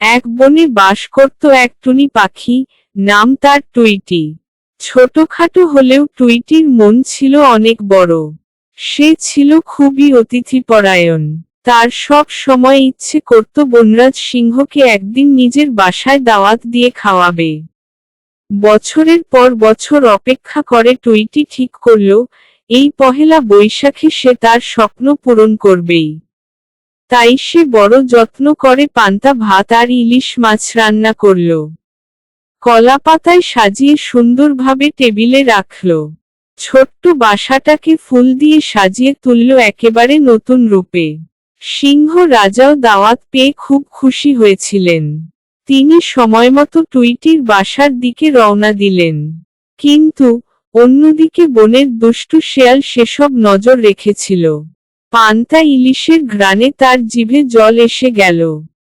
এক বনে বাস করত এক টুনি পাখি, নাম তার টুইটি। ছোটখাটো হলেও টুইটির মন ছিল অনেক বড়। সে ছিল খুবই অতিথিপরায়ণ। তার সব সময় ইচ্ছে করত বনরাজ সিংহকে একদিন নিজের বাসায় দাওয়াত দিয়ে খাওয়াবে। বছরের পর বছর অপেক্ষা করে টুইটি ঠিক করল, এই পহেলা বৈশাখে সে তার স্বপ্ন পূরণ করবেই। তাই সে বড় যত্ন করে পান্তা ভাত আর ইলিশ মাছ রান্না করল। কলা পাতায় সাজিয়ে সুন্দরভাবে টেবিলে রাখল। ছোট্ট বাসাটাকে ফুল দিয়ে সাজিয়ে তুলল একেবারে নতুন রূপে। সিংহ রাজাও দাওয়াত পেয়ে খুব খুশি হয়েছিলেন। তিনি সময়মতো টুইটির বাসার দিকে রওনা দিলেন। কিন্তু অন্যদিকে বনের দুষ্টু শেয়াল সেসব নজর রেখেছিল। পান্তা ইলিশের ঘ্রাণে তার জিভে জল এসে গেল।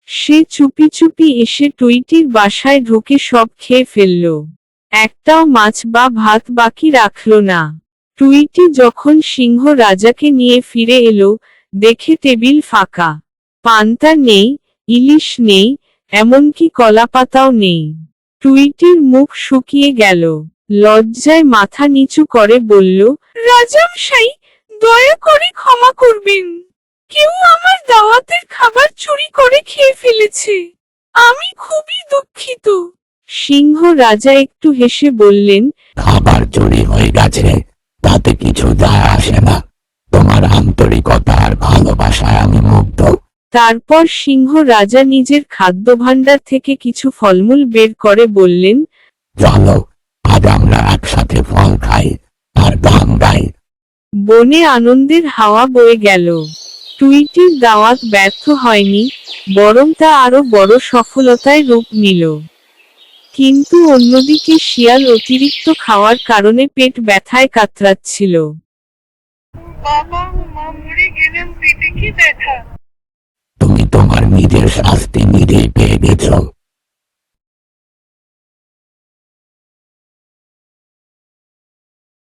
সে চুপি চুপি এসে টুইটির বাসায় ঢুকে সব খেয়ে ফেলল। একটাও মাছ বা ভাত বাকি রাখল না। টুইটি যখন সিংহ রাজাকে নিয়ে ফিরে এলো, দেখে টেবিল ফাঁকা। পান্তা নেই, ইলিশ নেই, এমনকি কলাপাতাও নেই। টুইটির মুখ শুকিয়ে গেল। লজ্জায় মাথা নিচু করে বলল, রাজামশাই দয়া করে ক্ষমা করবেন। কেউ আমার দাওয়াতের খাবার চুরি করে খেয়ে ফেলেছে। আমি খুবই দুঃখিত। সিংহ রাজা একটু হেসে বললেন খাবার চুরি হয়ে গেছে। তাতে কিছু যায় আসে না। তোমার আন্তরিকতা আর ভালোবাসায় আমি মুগ্ধ। তারপর সিংহ রাজা নিজের খাদ্য ভাণ্ডার থেকে কিছু ফলমূল বের করে বললেন চলো আজ আমরা একসাথে ফল খাই আর গান গাই বনে আনন্দের হাওয়া বয়ে গেল। টুইটির দাওয়াত ব্যর্থ হয়নি বরং তা আরও বড় সফলতায় রূপ নিল। কিন্তু অন্যদিকে শিয়াল অতিরিক্ত খাওয়ার কারণে পেট ব্যথায় কাতরাচ্ছিল। বাবা মা মরে গেলেও পেটে কি ব্যথা? তুমি তোমার নিজের শাস্তি নিজে